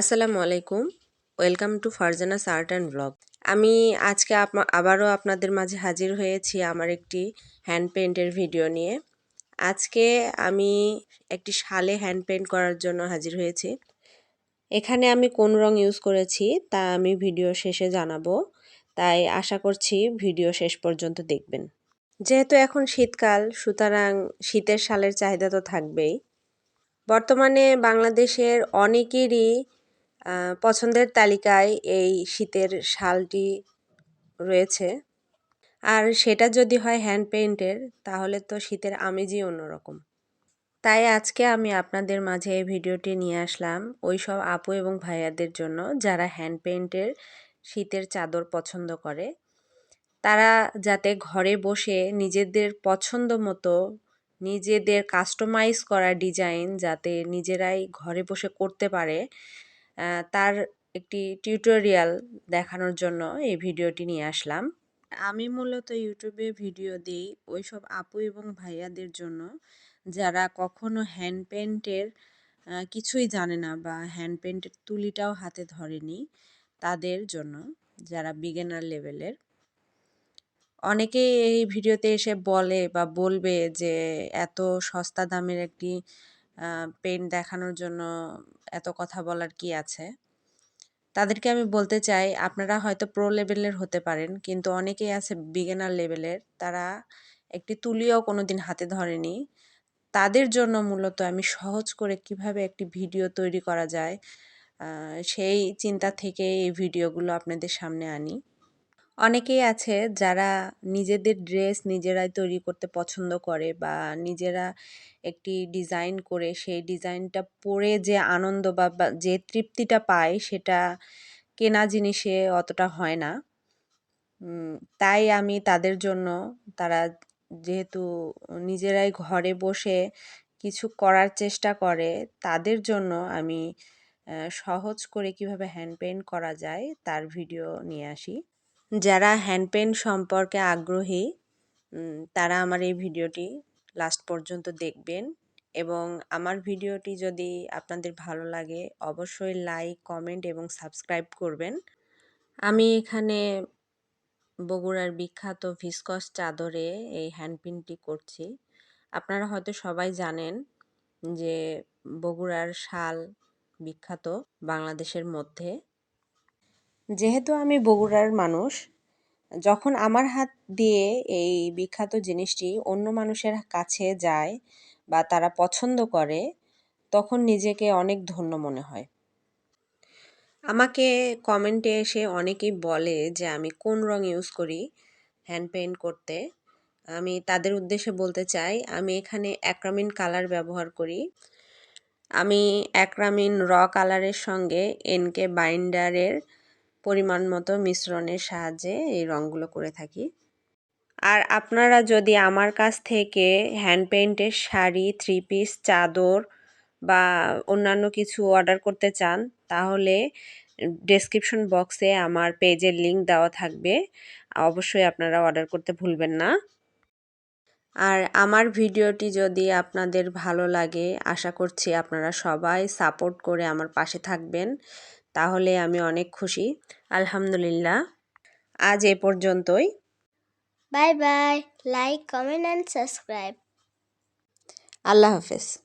আসসালামু আলাইকুম। Welcome to Farzana's art and blog. আমি আজকে আবারও আপনাদের মাঝে হাজির হয়েছি আমার একটি হ্যান্ড পেন্টের ভিডিও নিয়ে। আজকে আমি একটি শালে হ্যান্ড পেন্ট করার জন্য হাজির হয়েছি। এখানে আমি কোন রং ইউজ করেছি তা আমি ভিডিও শেষে জানাব। তাই আশা করছি ভিডিও শেষ পর্যন্ত দেখবেন। যেহেতু এখন শীতকাল, সুতরাং শীতের শালের চাহিদা তো থাকবেই। বর্তমানে বাংলাদেশের অনেকেরই পছন্দের তালিকায় এই শীতের শালটি রয়েছে। আর সেটা যদি হয় হ্যান্ড পেইন্টের তাহলে তো শীতের আমেজই অন্যরকম। তাই আজকে আমি আপনাদের মাঝে এই ভিডিওটি নিয়ে আসলাম ওই সব আপু এবং ভাইয়াদের জন্য যারা হ্যান্ড পেইন্টের শীতের চাদর পছন্দ করে। তারা যাতে ঘরে বসে নিজেদের পছন্দ মতো নিজেদের কাস্টমাইজ করা ডিজাইন যাতে নিজেরাই ঘরে বসে করতে পারে তার একটি টিউটোরিয়াল দেখানোর জন্য এই ভিডিওটি নিয়ে আসলাম। আমি মূলত ইউটিউবে ভিডিও দিই ওইসব আপু এবং ভাইয়াদের জন্য। যারা কখনো হ্যান্ড পেন্টের কিছুই জানে না বা হ্যান্ড পেন্টের তুলিটাও হাতে ধরেনি তাদের জন্য, যারা বিগেনার লেভেলের অনেকেই এই ভিডিওতে এসে বলে বা বলবে যে এত সস্তা দামের একটি পেন দেখানোর জন্য এত কথা বলার কি আছে? তাদেরকে আমি বলতে চাই, আপনারা হয়তো প্রো লেভেলের হতে পারেন, কিন্তু অনেকেই আছে বিগিনার লেভেলের তারা একটি তুলিও কোনো দিন হাতে ধরেনি। তাদের জন্য মূলত আমি সহজ করে কীভাবে একটি ভিডিও তৈরি করা যায় সেই চিন্তা থেকে এই ভিডিওগুলো আপনাদের সামনে আনি। অনেকেই আছে যারা নিজেদের ড্রেস নিজেরাই তৈরি করতে পছন্দ করে বা নিজেরা একটি ডিজাইন করে সেই ডিজাইনটা পরে যে আনন্দ বা বা যে তৃপ্তিটা পায় সেটা কেনা জিনিসে অতটা হয় না। তাই আমি তাদের জন্য তারা যেহেতু নিজেরাই ঘরে বসে কিছু করার চেষ্টা করে, তাদের জন্য আমি সহজ করে কীভাবে হ্যান্ড পেইন্ট করা যায় তার ভিডিও নিয়ে আসি। যারা হ্যান্ড পেইন্ট সম্পর্কে আগ্রহী তারা আমার এই ভিডিওটি লাস্ট পর্যন্ত দেখবেন। এবং আমার ভিডিওটি যদি আপনাদের ভালো লাগে, অবশ্যই লাইক কমেন্ট এবং সাবস্ক্রাইব করবেন। আমি এখানে বগুড়ার বিখ্যাত ভিসকস চাদরে এই হ্যান্ড পেইন্টটি করছি। আপনারা হয়তো সবাই জানেন যে বগুড়ার শাল বিখ্যাত বাংলাদেশের মধ্যে। যেহেতু আমি বগুড়ার মানুষ, যখন আমার হাত দিয়ে এই বিখ্যাত জিনিসটি অন্য মানুষের কাছে যায় বা তারা পছন্দ করে, তখন নিজেকে অনেক ধন্য মনে হয়। আমাকে কমেন্টে এসে অনেকেই বলে যে, আমি কোন রং ইউজ করি হ্যান্ড পেইন্ট করতে? আমি তাদের উদ্দেশ্যে বলতে চাই, আমি এখানে অ্যাক্রামিন কালার ব্যবহার করি। আমি অ্যাক্রামিন র কালারের সঙ্গে এনকে বাইন্ডারের পরিমাণ মতো মিশ্রণের সাহায্যে এই রঙগুলো করে থাকি। আর আপনারা যদি আমার কাছ থেকে হ্যান্ড পেইন্টের শাড়ি থ্রি পিস চাদর বা অন্যান্য কিছু অর্ডার করতে চান, তাহলে ডেসক্রিপশন বক্সে আমার পেজের লিংক দেওয়া থাকবে। অবশ্যই আপনারা অর্ডার করতে ভুলবেন না। আর আমার ভিডিওটি যদি আপনাদের ভালো লাগে, আশা করছি আপনারা সবাই সাপোর্ট করে আমার পাশে থাকবেন। তাহলে আমি অনেক খুশি। আলহামদুলিল্লাহ। আজ এ পর্যন্তই। Bye bye. Like comment and subscribe. আল্লাহ হাফেজ।